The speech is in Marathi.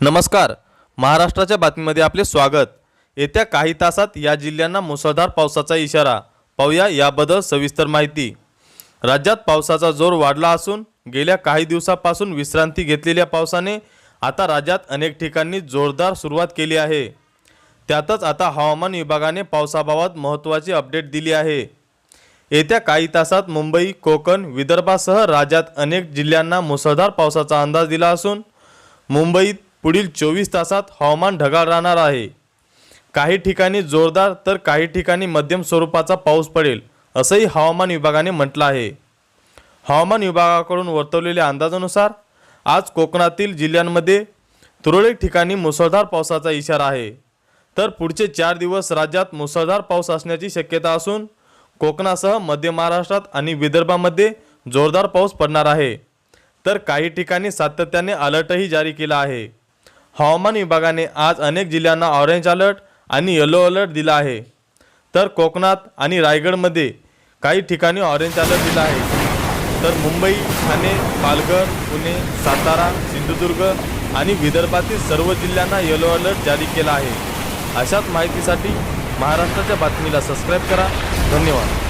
नमस्कार. महाराष्ट्राच्या बातमीमध्ये आपले स्वागत. येत्या काही तासात या जिल्ह्यांना मुसळधार पावसाचा इशारा. पाहूया याबद्दल सविस्तर माहिती. राज्यात पावसाचा जोर वाढला असून गेल्या काही दिवसापासून विश्रांती घेतलेल्या पावसाने आता राज्यात अनेक ठिकाणी जोरदार सुरुवात केली आहे. त्यातच आता हवामान विभागाने पावसाबाबत महत्त्वाची अपडेट दिली आहे. येत्या काही तासात मुंबई कोकण विदर्भासह राज्यात अनेक जिल्ह्यांना मुसळधार पावसाचा अंदाज दिला असून मुंबईत पुढील चोवीस तासात हवामान ढगाळ राहणार आहे. काही ठिकाणी जोरदार तर काही ठिकाणी मध्यम स्वरूपाचा पाऊस पडेल असंही हवामान विभागाने म्हटलं आहे. हवामान विभागाकडून वर्तवलेल्या अंदाजानुसार आज कोकणातील जिल्ह्यांमध्ये तुरळक ठिकाणी मुसळधार पावसाचा इशारा आहे. तर पुढचे चार दिवस राज्यात मुसळधार पाऊस असण्याची शक्यता असून कोकणासह मध्य महाराष्ट्रात आणि विदर्भामध्ये जोरदार पाऊस पडणार आहे. तर काही ठिकाणी सातत्याने अलर्टही जारी केला आहे. हवामान विभागाने आज अनेक जिल्ह्यांना ऑरेंज अलर्ट आणि येलो अलर्ट दिला आहे. तर कोकणात आणि रायगडमध्ये काही ठिकाणी ऑरेंज अलर्ट दिला आहे. तर मुंबई ठाणे पालघर पुणे सातारा सिंधुदुर्ग आणि विदर्भातील सर्व जिल्ह्यांना येलो अलर्ट जारी केला आहे. अशाच माहितीसाठी महाराष्ट्राच्या बातमीला सबस्क्राईब करा. धन्यवाद.